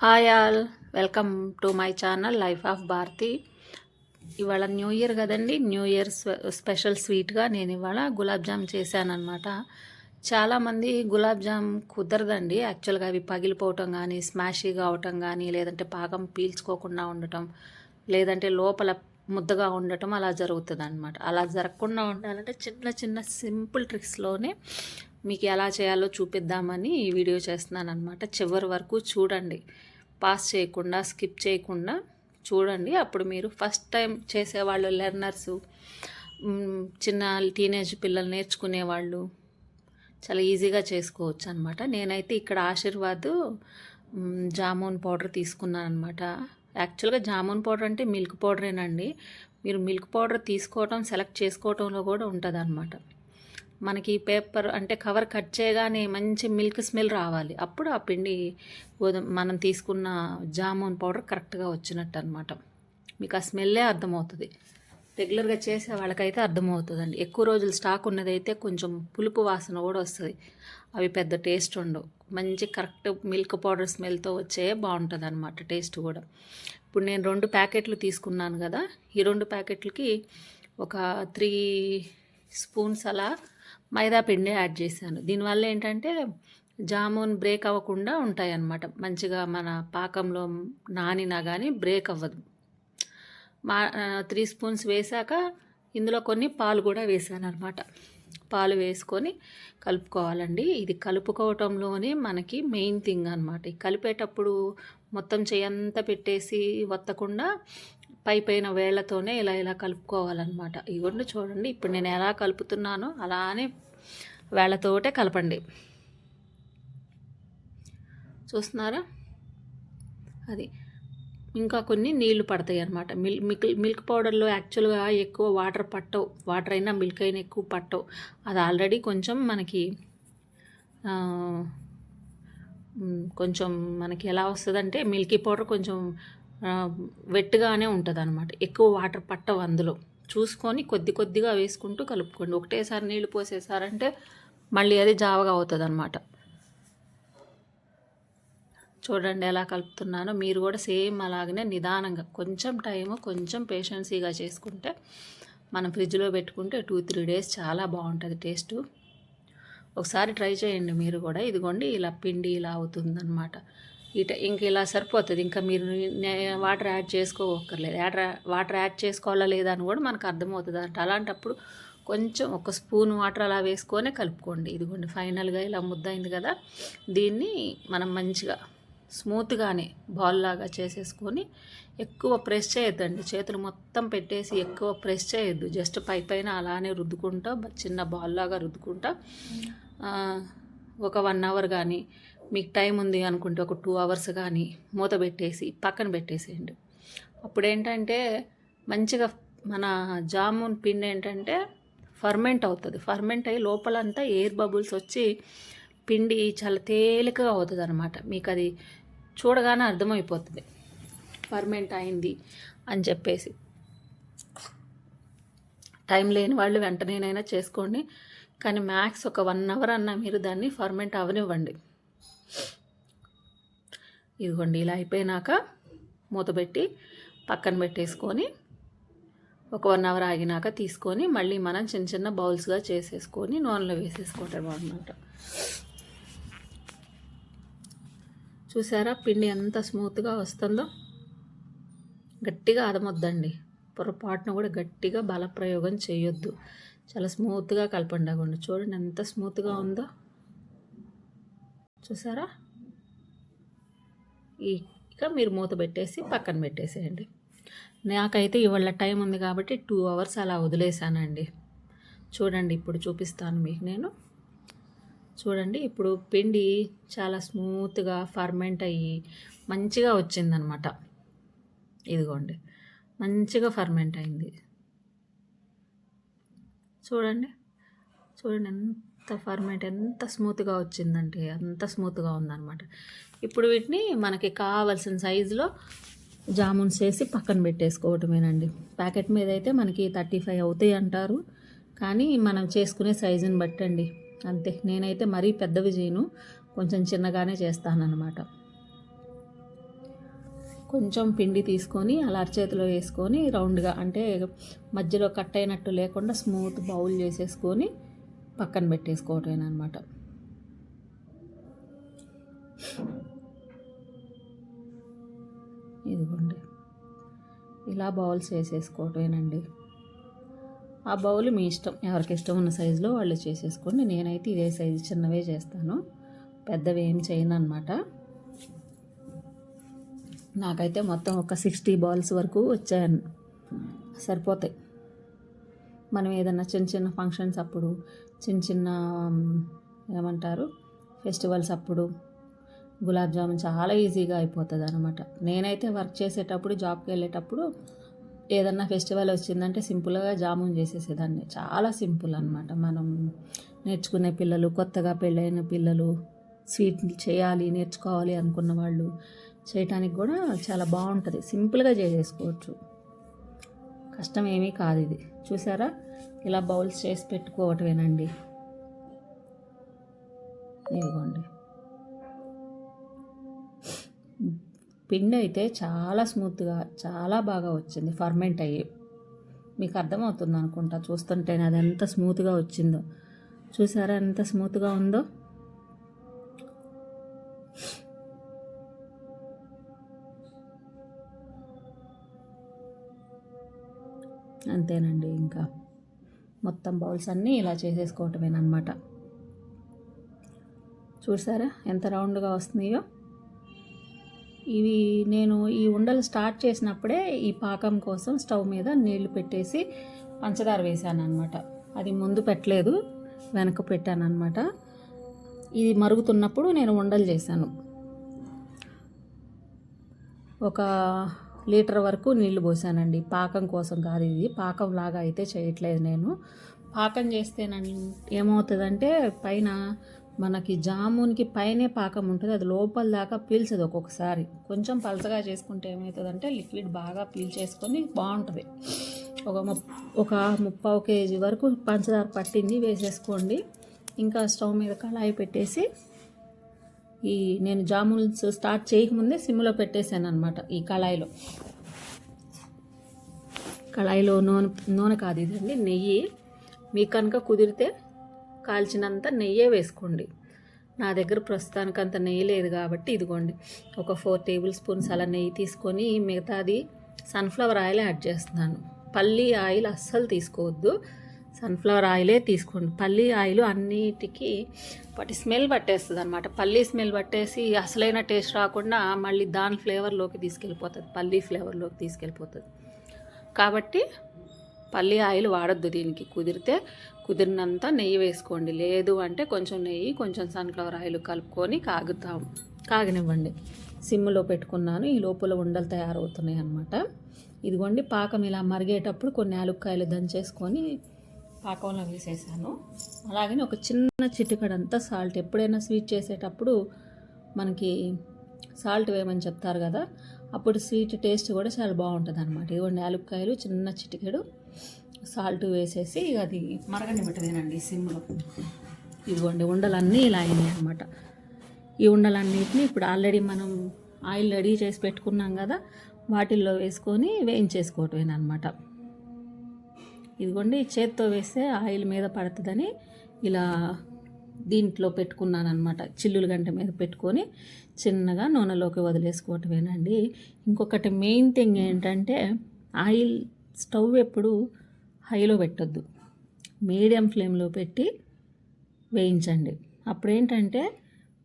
Hi all welcome to my channel life of Bharathi. ఇవాళ new year కదండి new year spe- special స్వీట్గా నేను ఇవాళ గులాబ్ జామ్ చేశానమాట చాలామంది గులాబ్ జామ్ కుదరదండి యాక్చువల్గా అవి పగిలిపోవటం కానీ స్మాషీగా అవటం కానీ లేదంటే పాకం పీల్చుకోకుండా ఉండటం లేదంటే లోపల ముద్దగా ఉండటం అలా జరుగుతుంది అనమాట అలా జరగకుండా ఉండాలంటే చిన్న చిన్న సింపుల్ ట్రిక్స్లోనే మీకు ఎలా చేయాలో చూపిద్దామని ఈ వీడియో చేస్తున్నాను అనమాట చివరి వరకు చూడండి. పాస్ చేయకుండా స్కిప్ చేయకుండా చూడండి. అప్పుడు మీరు ఫస్ట్ టైం చేసేవాళ్ళు లెర్నర్స్ చిన్న టీనేజ్ పిల్లలు నేర్చుకునే వాళ్ళు చాలా ఈజీగా చేసుకోవచ్చు అనమాట నేనైతే ఇక్కడ ఆశీర్వాద్ జామున్ పౌడర్ తీసుకున్నాను అనమాట యాక్చువల్గా జామున్ పౌడర్ అంటే మిల్క్ పౌడరేనండి. మీరు మిల్క్ పౌడర్ తీసుకోవటం సెలెక్ట్ చేసుకోవటంలో కూడా ఉంటుంది అనమాట మనకి పేపర్ అంటే కవర్ కట్ చేయగానే మంచి మిల్క్ స్మెల్ రావాలి. అప్పుడు ఆ పిండి గోధుమ మనం తీసుకున్న జామున్ పౌడర్ కరెక్ట్గా వచ్చినట్టు అనమాట మీకు ఆ స్మెల్లే అర్థమవుతుంది. రెగ్యులర్గా చేసే వాళ్ళకైతే అర్థమవుతుందండి. ఎక్కువ రోజులు స్టాక్ ఉన్నదైతే కొంచెం పులుపు వాసన కూడా వస్తుంది. అవి పెద్ద టేస్ట్ ఉండవు. మంచి కరెక్ట్ మిల్క్ పౌడర్ స్మెల్తో వచ్చే బాగుంటుంది అనమాట టేస్ట్ కూడా. ఇప్పుడు నేను రెండు ప్యాకెట్లు తీసుకున్నాను కదా. ఈ రెండు ప్యాకెట్లకి ఒక త్రీ స్పూన్స్ అలా మైదా పిండి యాడ్ చేశాను. దీనివల్ల ఏంటంటే జామున్ బ్రేక్ అవ్వకుండా ఉంటాయి అన్నమాట మంచిగా మన పాకంలో నానినా కానీ బ్రేక్ అవ్వదు. మా త్రీ స్పూన్స్ వేసాక ఇందులో కొన్ని పాలు కూడా వేసాను అనమాట పాలు వేసుకొని కలుపుకోవాలండి. ఇది కలుపుకోవటంలోనే మనకి మెయిన్ థింగ్ అనమాట కలిపేటప్పుడు మొత్తం చేయంతా పెట్టేసి వత్తకుండా పై పైన వేళ్ళతోనే ఇలా ఇలా కలుపుకోవాలన్నమాట. ఇవన్నీ చూడండి ఇప్పుడు నేను ఎలా కలుపుతున్నానో అలానే వేళ్ళతోటే కలపండి. చూస్తున్నారా? అది ఇంకా కొన్ని నీళ్ళు పడతాయి అనమాట మిల్ మిల్క్ మిల్క్ పౌడర్లో యాక్చువల్గా ఎక్కువ వాటర్ పట్టవు. వాటర్ అయినా మిల్క్ అయినా ఎక్కువ పట్టవు. అది ఆల్రెడీ కొంచెం మనకి కొంచెం మనకి ఎలా వస్తుందంటే మిల్కీ పౌడర్ కొంచెం వెట్టుగానే ఉంటుంది అనమాట ఎక్కువ వాటర్ పట్టవు అందులో. చూసుకొని కొద్ది కొద్దిగా వేసుకుంటూ కలుపుకోండి. ఒకటేసారి నీళ్ళు పోసేసారంటే మళ్ళీ అది జావగా అవుతుంది అనమాట చూడండి ఎలా కలుపుతున్నానో. మీరు కూడా సేమ్ అలాగనే నిదానంగా కొంచెం టైము కొంచెం పేషెన్సీగా చేసుకుంటే మనం ఫ్రిడ్జ్లో పెట్టుకుంటే టూ త్రీ డేస్ చాలా బాగుంటుంది టేస్ట్. ఒకసారి ట్రై చేయండి మీరు కూడా. ఇదిగోండి ఇలా పిండి ఇలా అవుతుందన్నమాట. ఇట ఇంక ఇలా సరిపోతుంది. ఇంకా మీరు వాటర్ యాడ్ చేసుకోవక్కర్లేదు. యాడ్ వాటర్ యాడ్ చేసుకోవాలా లేదా అని కూడా మనకు అర్థమవుతుంది అంట. అలాంటప్పుడు కొంచెం ఒక స్పూన్ వాటర్ అలా వేసుకొని కలుపుకోండి. ఇదిగోండి ఫైనల్గా ఇలా ముద్దయింది కదా. దీన్ని మనం మంచిగా స్మూత్గానే బాల్ లాగా చేసేసుకొని ఎక్కువ ప్రెస్ చేయొద్దండి. చేతులు మొత్తం పెట్టేసి ఎక్కువ ప్రెస్ చేయొద్దు. జస్ట్ పై పైన అలానే రుద్దుకుంటా చిన్న బాల్ లాగా రుద్దుకుంటా. ఒక వన్ అవర్ కానీ మీకు టైం ఉంది అనుకుంటే ఒక టూ అవర్స్ కానీ మూత పెట్టేసి పక్కన పెట్టేసేయండి. అప్పుడు ఏంటంటే మంచిగా మన జామున్ పిండి ఏంటంటే ఫర్మెంట్ అవుతుంది. ఫర్మెంట్ అయ్యి లోపలంతా ఎయిర్ బబుల్స్ వచ్చి పిండి చాలా తేలికగా అవుతుంది అనమాట మీకు అది చూడగానే అర్థమైపోతుంది. ఫర్మెంట్ అయింది అని చెప్పేసి. టైం లేని వాళ్ళు వెంటనేనైనా చేసుకోండి. కానీ మ్యాక్స్ ఒక వన్ అవర్ అన్నా మీరు దాన్ని ఫర్మెంట్ అవనివ్వండి. ఇదిగోండి ఇలా అయిపోయినాక మూత పెట్టి పక్కన పెట్టేసుకొని ఒక వన్ అవర్ ఆగినాక తీసుకొని మళ్ళీ మనం చిన్న చిన్న బౌల్స్గా చేసేసుకొని నూనెలో వేసేసుకోవటం అనమాట చూసారా పిండి ఎంత స్మూత్గా వస్తుందో? గట్టిగా అదమొద్దండి పొరపాటున కూడా గట్టిగా బలప్రయోగం చేయొద్దు. చాలా స్మూత్గా కలపండి చూడండి ఎంత స్మూత్గా ఉందో. చూసారా? ఇక మీరు మూత పెట్టేసి పక్కన పెట్టేసేయండి. నాకైతే ఇవాళ టైం ఉంది కాబట్టి టూ అవర్స్ అలా వదిలేసానండి చూడండి ఇప్పుడు చూపిస్తాను మీకు నేను. చూడండి ఇప్పుడు పిండి చాలా స్మూత్గా ఫర్మెంట్ అయ్యి మంచిగా వచ్చిందనమాట. ఇదిగోండి మంచిగా ఫర్మెంట్ అయింది. చూడండి చూడండి ఎంత ఫర్మెంట్ ఎంత స్మూత్గా వచ్చిందంటే అంత స్మూత్గా ఉందన్నమాట. ఇప్పుడు వీటిని మనకి కావాల్సిన సైజులో జామున్స్ వేసి పక్కన పెట్టేసుకోవటమేనండి. ప్యాకెట్ మీద అయితే మనకి థర్టీ ఫైవ్ అవుతాయి అంటారు. కానీ మనం చేసుకునే సైజుని బట్టండి. అంతే. నేనైతే మరీ పెద్దవి చేయను. కొంచెం చిన్నగానే చేస్తానన్నమాట. కొంచెం పిండి తీసుకొని అలా అరచేతిలో వేసుకొని రౌండ్గా అంటే మధ్యలో కట్ అయినట్టు లేకుండా స్మూత్ బౌల్ చేసేసుకొని పక్కన పెట్టేసుకోవటమేనమాట ఇదిగోండి. ఇలా బౌల్స్ వేసేసుకోవటమేనండి. ఆ బౌల్ మీ ఇష్టం ఎవరికి ఇష్టం ఉన్న సైజులో వాళ్ళు చేసేసుకోండి. నేనైతే ఇదే సైజు చిన్నవే చేస్తాను. పెద్దవి ఏం చేయను అనమాట నాకైతే మొత్తం ఒక సిక్స్టీ బాల్స్ వరకు వచ్చాయని సరిపోతాయి. మనం ఏదన్నా చిన్న చిన్న ఫంక్షన్స్ అప్పుడు చిన్న చిన్న ఏమంటారు ఫెస్టివల్స్ అప్పుడు గులాబ్ జామున్ చాలా ఈజీగా అయిపోతుంది అనమాట నేనైతే వర్క్ చేసేటప్పుడు జాబ్కి వెళ్ళేటప్పుడు ఏదన్నా ఫెస్టివల్ వచ్చిందంటే సింపుల్గా జామున్ చేసేసేదాన్ని. చాలా సింపుల్ అనమాట మనం నేర్చుకునే పిల్లలు కొత్తగా పెళ్ళైన పిల్లలు స్వీట్ చేయాలి నేర్చుకోవాలి అనుకున్న వాళ్ళు చేయటానికి కూడా చాలా బాగుంటుంది. సింపుల్గా చేసేసుకోవచ్చు. కష్టం ఏమీ కాదు ఇది. చూసారా? ఇలా బౌల్స్ చేసి పెట్టుకోవటమేనండి. ఇదిగోండి. పిండి అయితే చాలా స్మూత్గా చాలా బాగా వచ్చింది ఫర్మెంట్ అయ్యి. మీకు అర్థమవుతుంది అనుకుంటా చూస్తుంటేనే అది ఎంత స్మూత్గా వచ్చిందో. చూసారా ఎంత స్మూత్గా ఉందో? అంతేనండి ఇంకా. మొత్తం బౌల్స్ అన్నీ ఇలా చేసేసుకోవటమేనమాట చూసారా ఎంత రౌండ్గా వస్తున్నాయో? ఇవి నేను ఈ ఉండలు స్టార్ట్ చేసినప్పుడే ఈ పాకం కోసం స్టవ్ మీద నీళ్ళు పెట్టేసి పంచదార వేసాను అనమాట అది ముందు పెట్టలేదు వెనక పెట్టాను అనమాట ఇది మరుగుతున్నప్పుడు నేను ఉండలు చేశాను. ఒక లీటర్ వరకు నీళ్ళు పోసానండి. పాకం కోసం కాదు ఇది. పాకం లాగా అయితే చేయట్లేదు నేను. పాకం చేస్తేనండి ఏమవుతుందంటే పైన మనకి జామున్కి పైనే పాకం ఉంటుంది. అది లోపల దాకా పీల్చదు ఒక్కొక్కసారి. కొంచెం పలసగా చేసుకుంటే ఏమవుతుందంటే లిక్విడ్ బాగా పీల్చేసుకొని బాగుంటుంది. ఒక ఒక ముప్పావు కేజీ వరకు పంచదార పట్టింది వేసేసుకోండి. ఇంకా స్టవ్ మీద కళాయి పెట్టేసి ఈ నేను జామున్స్ స్టార్ట్ చేయకముందే సిమ్లో పెట్టేశాను అనమాట ఈ కళాయిలో. కళాయిలో నూనె నూనె కాదు ఇదండి నెయ్యి. మీకు కనుక కుదిరితే కాల్చినంత నెయ్యే వేసుకోండి. నా దగ్గర ప్రస్తుతానికి అంత నెయ్యి లేదు కాబట్టి ఇదిగోండి. ఒక ఫోర్ టేబుల్ స్పూన్స్ అలా నెయ్యి తీసుకొని మిగతాది సన్ఫ్లవర్ ఆయిల్ యాడ్ చేస్తున్నాను. పల్లి ఆయిల్ అస్సలు తీసుకోవద్దు. సన్ఫ్లవర్ ఆయిలే తీసుకోండి. పల్లి ఆయిల్ అన్నిటికీ వాటి స్మెల్ పట్టేస్తుంది అనమాట పల్లి స్మెల్ పట్టేసి అసలైన టేస్ట్ రాకుండా మళ్ళీ దాని ఫ్లేవర్లోకి తీసుకెళ్ళిపోతుంది. పల్లి ఫ్లేవర్లోకి తీసుకెళ్ళిపోతుంది. కాబట్టి పల్లి ఆయిల్ వాడొద్దు దీనికి. కుదిరితే కుదిరినంత నెయ్యి వేసుకోండి. లేదు అంటే కొంచెం నెయ్యి కొంచెం సన్ఫ్లవర్ ఆయిల్ కలుపుకొని కాగుతాం కాగనివ్వండి. సిమ్లో పెట్టుకున్నాను. ఈ లోపల ఉండలు తయారవుతున్నాయి అన్నమాట ఇదిగోండి పాకం ఇలా మరిగేటప్పుడు కొన్ని యాలుక్కాయలు దంచేసుకొని పాకంలో వేసేసాను అలాగే ఒక చిన్న చిటికడంతా సాల్ట్ ఎప్పుడైనా స్వీట్ చేసేటప్పుడు మనకి సాల్ట్ వేయమని చెప్తారు కదా అప్పుడు స్వీట్ టేస్ట్ కూడా చాలా బాగుంటుంది అనమాట ఇదిగోండి యాలుక్కాయలు చిన్న చిటికెడు సాల్ట్ వేసేసి అది మరగనివ్వటమేనండి సిమ్లో. ఇదిగోండి ఉండలన్నీ ఇలా అయినాయి అనమాట ఈ ఉండలన్నిటిని ఇప్పుడు ఆల్రెడీ మనం ఆయిల్ రెడీ చేసి పెట్టుకున్నాం కదా వాటిల్లో వేసుకొని వేయించేసుకోవటమేనమాట ఇదిగోండి చేత్తో వేస్తే ఆయిల్ మీద పడుతుందని ఇలా దీంట్లో పెట్టుకున్నాను అనమాట చిల్లుల గంట మీద పెట్టుకొని చిన్నగా నూనెలోకి వదిలేసుకోవటమేనండి. ఇంకొకటి మెయిన్ థింగ్ ఏంటంటే ఆయిల్ స్టవ్ ఎప్పుడు హైలో పెట్టొద్దు. మీడియం ఫ్లేమ్లో పెట్టి వేయించండి. అప్పుడు ఏంటంటే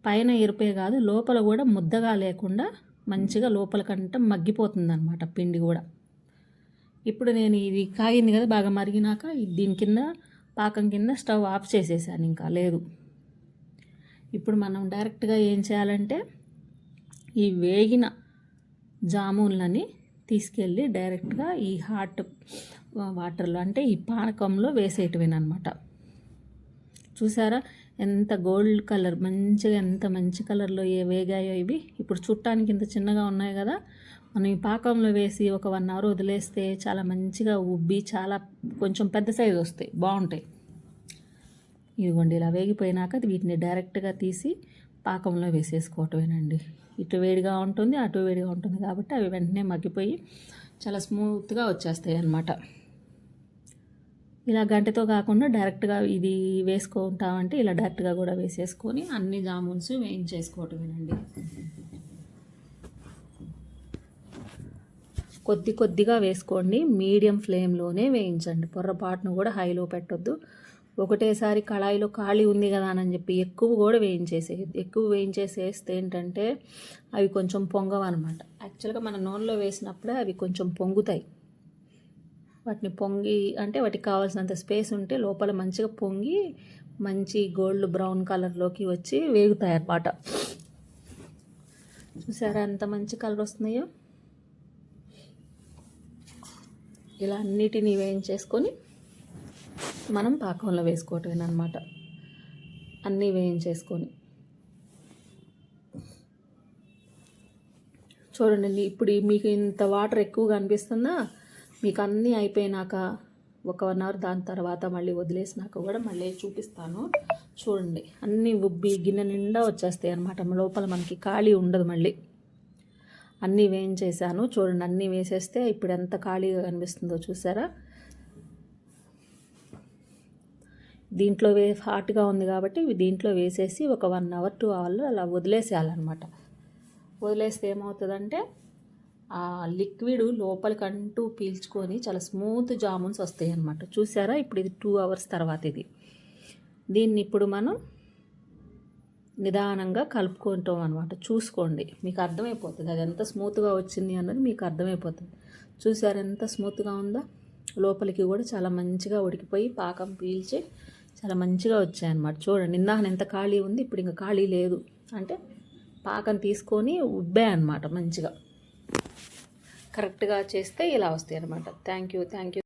పైన ఎరుపే కాదు లోపల కూడా ముద్దగా లేకుండా మంచిగా లోపల కంటే మగ్గిపోతుంది అనమాట పిండి కూడా. ఇప్పుడు నేను ఇది కాగింది కదా బాగా మరిగినాక దీని కింద పాకం కింద స్టవ్ ఆఫ్ చేసేసాను ఇంకా లేదు. ఇప్పుడు మనం డైరెక్ట్గా ఏం చేయాలంటే ఈ వేగిన జామున్లని తీసుకెళ్ళి డైరెక్ట్గా ఈ హాట్ వాటర్లో అంటే ఈ పానకంలో వేసేయటమేనమాట చూసారా? ఎంత గోల్డ్ కలర్ మంచిగా ఎంత మంచి కలర్లో ఏ వేగాయో ఇవి. ఇప్పుడు చుట్టానికి ఇంత చిన్నగా ఉన్నాయి కదా మనం ఈ పాకంలో వేసి ఒక వన్ అవర్ వదిలేస్తే చాలా మంచిగా ఉబ్బి చాలా కొంచెం పెద్ద సైజు వస్తాయి. బాగుంటాయి. ఇదిగోండి ఇలా వేగిపోయినాక వీటిని డైరెక్ట్గా తీసి పాకంలో వేసేసుకోవటమేనండి. ఇటు వేడిగా ఉంటుంది అటు వేడిగా ఉంటుంది కాబట్టి అవి వెంటనే మగ్గిపోయి చాలా స్మూత్గా వచ్చేస్తాయి అన్నమాట. ఇలా గంటతో కాకుండా డైరెక్ట్గా ఇది వేసుకుంటామంటే ఇలా డైరెక్ట్గా కూడా వేసేసుకొని అన్ని జామున్స్ వేయించేసుకోవటమేనండి. కొద్ది కొద్దిగా వేసుకోండి. మీడియం ఫ్లేమ్లోనే వేయించండి. పొర్రపాటును కూడా హైలో పెట్టొద్దు. ఒకటేసారి కళాయిలో ఖాళీ ఉంది కదా అని చెప్పి ఎక్కువ కూడా వేయించేసే ఎక్కువ వేయించేసేస్తే ఏంటంటే అవి కొంచెం పొంగవన్నమాట యాక్చువల్గా మన నూనెలో వేసినప్పుడే అవి కొంచెం పొంగుతాయి. వాటిని పొంగి అంటే వాటికి కావాల్సినంత స్పేస్ ఉంటే లోపల మంచిగా పొంగి మంచి గోల్డ్ బ్రౌన్ కలర్లోకి వచ్చి వేగుతాయి అన్నమాట చూసారా ఎంత మంచి కలర్ వస్తున్నాయో? ఇలా అన్నిటినీ వేయించేసుకొని మనం పాకంలో వేసుకోవటమే అనమాట అన్నీ వేయించేసుకొని. చూడండి ఇప్పుడు మీకు ఇంత వాటర్ ఎక్కువగా అనిపిస్తుందా? మీకు అన్నీ అయిపోయినాక ఒక వన్ అవర్ దాని తర్వాత మళ్ళీ వదిలేసినాక కూడా మళ్ళీ చూపిస్తాను. చూడండి అన్నీ ఉబ్బి గిన్నె నిండా వచ్చేస్తాయి అనమాట లోపల మనకి ఖాళీ ఉండదు మళ్ళీ. అన్నీ వేయించేసాను చూడండి అన్నీ వేసేస్తే ఇప్పుడు ఎంత ఖాళీగా కనిపిస్తుందో చూసారా? దీంట్లో వే హాట్గా ఉంది కాబట్టి దీంట్లో వేసేసి ఒక వన్ అవర్ టూ అవర్లో అలా వదిలేసేయాలన్నమాట. వదిలేస్తే ఏమవుతుందంటే ఆ లిక్విడ్ లోపలికంటూ పీల్చుకొని చాలా స్మూత్ జామున్స్ వస్తాయి అన్నమాట చూసారా? ఇప్పుడు ఇది టూ అవర్స్ తర్వాత ఇది. దీన్ని ఇప్పుడు మనం నిదానంగా కలుపుకుంటాం అనమాట చూసుకోండి. మీకు అర్థమైపోతుంది. అది ఎంత స్మూత్గా వచ్చింది అన్నది మీకు అర్థమైపోతుంది. చూసారు ఎంత స్మూత్గా ఉందో? లోపలికి కూడా చాలా మంచిగా ఉడికిపోయి పాకం పీల్చి చాలా మంచిగా వచ్చాయన్నమాట. చూడండి. ఇందాక ఎంత ఖాళీ ఉంది? ఇప్పుడు ఇంకా ఖాళీ లేదు. అంటే పాకం తీసుకొని ఉబ్బాయన్నమాట మంచిగా. కరెక్ట్గా చేస్తే ఇలా వస్తాయి అనమాట థ్యాంక్ యూ థ్యాంక్ యూ